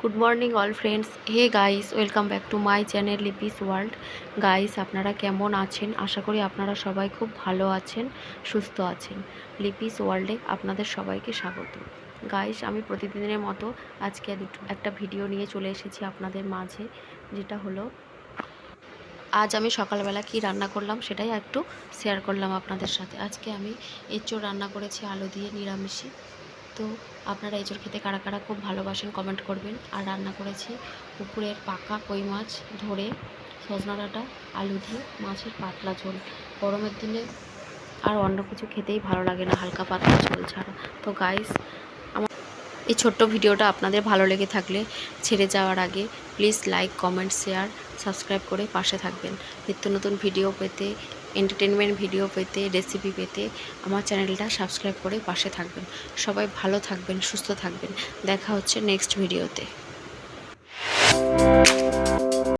Good morning all friends hey guys welcome back to my channel Lipi's world guys আপনারা কেমন আছেন? আশা করি আপনারা সবাই খুব ভালো আছেন, সুস্থ আছেন। লিপিস ওয়ার্ল্ডে আপনাদের সবাইকে স্বাগত। গাইস আমি প্রতিদিনের মতো আজকে একটা ভিডিও নিয়ে চলে এসেছি আপনাদের মাঝে, যেটা হলো, আজ আমি সকালবেলা কি রান্না করলাম সেটাই একটু শেয়ার করলাম আপনাদের সাথে। আজকে আমি এঁচোড় রান্না করেছি, আলু দিয়ে নিরামিষে তো আপনারা এঁচোড় খেতে কারা কারা খুব ভালোবাসেন কমেন্ট করবেন। আর রান্না করেছি পুকুরের পাকা কই মাছ ধরে, সজনা ডাঁটা, আলু দিয়ে, মাছের পাতলা ঝোল। গরমের দিনে আর অন্য কিছু খেতেই ভালো লাগে না, হালকা পাতলা ঝোল ছাড়া। তো গাইস আমার এই ছোট্ট ভিডিওটা আপনাদের ভালো লেগে থাকলে ছেড়ে যাওয়ার আগে please like comment share subscribe করে পাশে থাকবেন। নিত্য নতুন ভিডিও পেতে এন্টারটেনমেন্ট ভিডিও পেতে রেসিপি পেতে আমার চ্যানেলটা সাবস্ক্রাইব করে পাশে থাকবেন। সবাই ভালো থাকবেন, সুস্থ থাকবেন। দেখা হচ্ছে নেক্সট ভিডিওতে